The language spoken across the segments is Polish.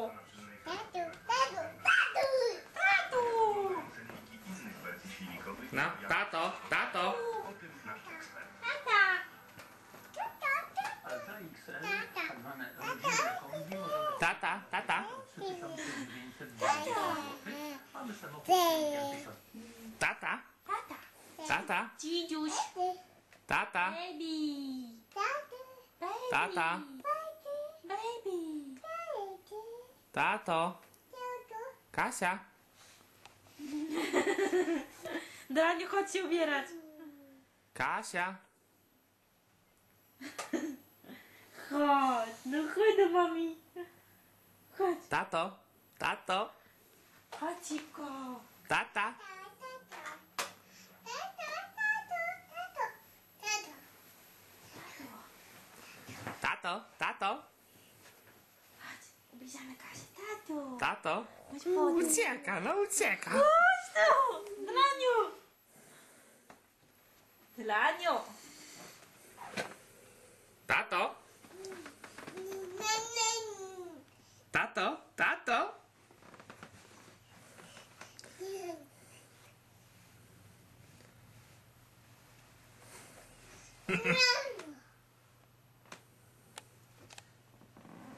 Tato! Tato! No, tato, tato. o tym nasz ekspert. Tata. Tata, Tata, tata. 3920 zł. Mamy samochód Ty. 5000. Tata, Tata! tata, Dzidziuś! tata, Baby! Tata. Baby! Tato. Kasia. Daniu, chodź się ubierać. Kasia. Chodź, no chodź do mami. Chodź, Tato, tato, chodź szybko. tata. Tato, tato, Chodź, ubierzemy Kasię. Tato! Ucieka, no ucieka. Chodź tu! Dlaniu! Dlaniu! Tato, tato, tato.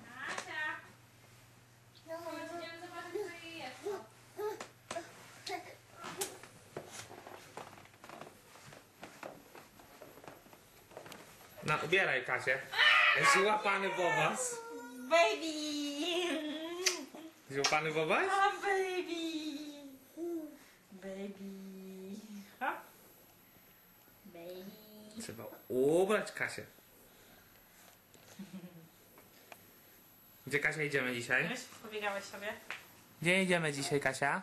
Kasia! Chodź, idziemy zobaczyć, co jej jest. No, ubieraj Kasię. Jest łapany Bobas. Baby! Jest łapany Bobas? A baby! Baby! Ha? Baby! Trzeba ubrać Kasię. Gdzie Kasia idziemy dzisiaj? Wiesz, pobiegałeś sobie? Gdzie idziemy dzisiaj, Kasia?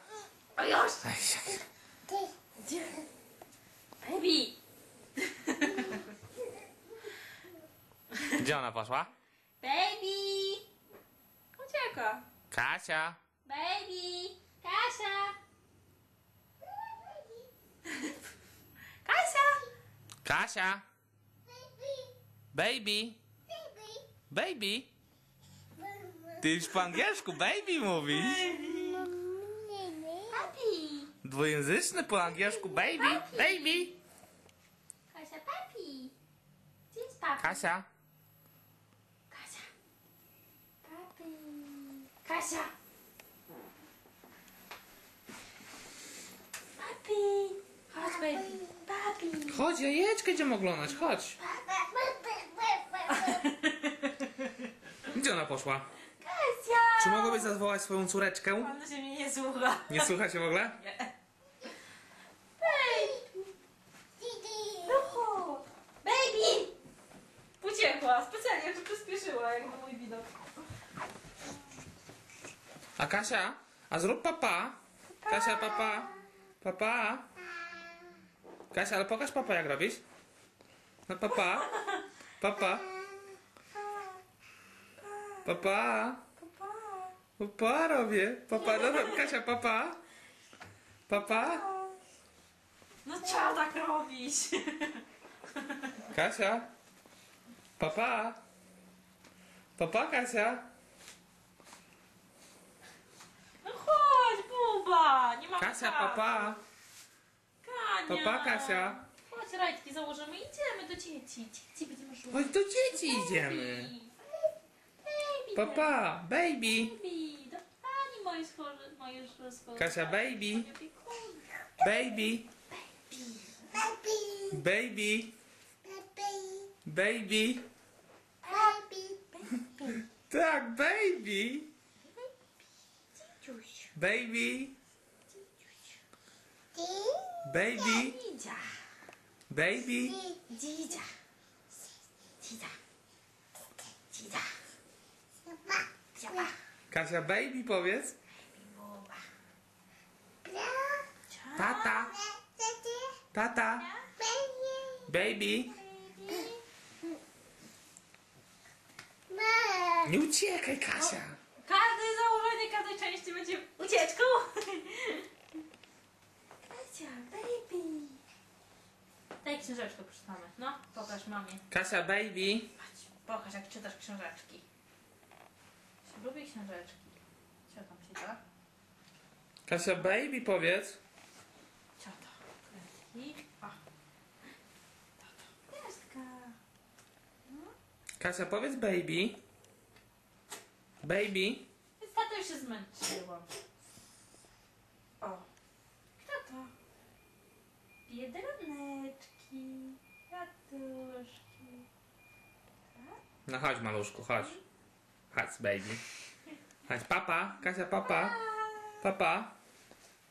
O już! Gdzie? Baby! Gdzie ona poszła? Baby! Ucieka. Kasia! Baby! Kasia! Kasia! Kasia! Baby! Baby! Ty już po angielsku baby mówisz? Papi! Dwujęzyczny po angielsku baby! Baby! Kasia, papi! Gdzie jest papi? Kasia! Kasia! Papi! Kasia! Papi! Chodź, baby! Papi! Chodź, jajeczkę idziemy oglądać, chodź! Gdzie ona poszła? Kasia! Czy mogłabyś zawołać swoją córeczkę? Ona się mnie nie słucha. Nie słucha się w ogóle? Nie. Baby! No, baby! Uciekła, specjalnie, że przyspieszyła, jak na mój widok. A Kasia? A zrób papa. Kasia, papa. Papa. Kasia, ale pokaż papa jak robisz. No papa. Papa. Papa. Papa! Robię. Papa, no to Kasia, papa. Papa. No trzeba tak robić. Kasia. Papa. Papa, Kasia. No chodź, Nie ma Kasia, papa. Kania. Papa, Kasia. Chodź, rajtki założymy i idziemy do dzieci. Dzieci będziemy szukać. Chodź do dzieci idziemy. Baby. Papa, baby. Baby. Do pani moje schorzy, moje schorzy. Kasia, baby. Baby. Baby. Baby. Tak, baby. Baby. Baby. Dzidzia. Baby. Dzidzia. Dzidzia. Dzidzia. Dziaba. Kasia, baby powiedz. Tata. Tata. Baby. Nie uciekaj, Kasia. Każde założenie każdej części będzie ucieczką. Kasia, baby. Daj książeczkę przeczytamy. No, pokaż mamie. Kasia, baby. Patrz, pokaż jak czytasz książeczki. Lubię książeczki. Co tam się da? Kasia, baby powiedz. Co to? Kredki. O. Tato. Kasia, powiedz baby. Baby. Więc tato już się zmęczyłam. O. Kto to? Biedroneczki. Tatuszki. No chodź maluszku, chodź. Chodź baby. Chodź, papa. Kasia, papa. Papa.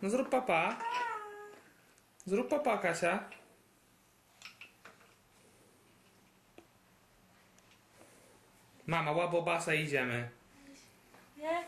No zrób papa. Zrób papa, Kasia. Mama, łabobasa idziemy. Nie?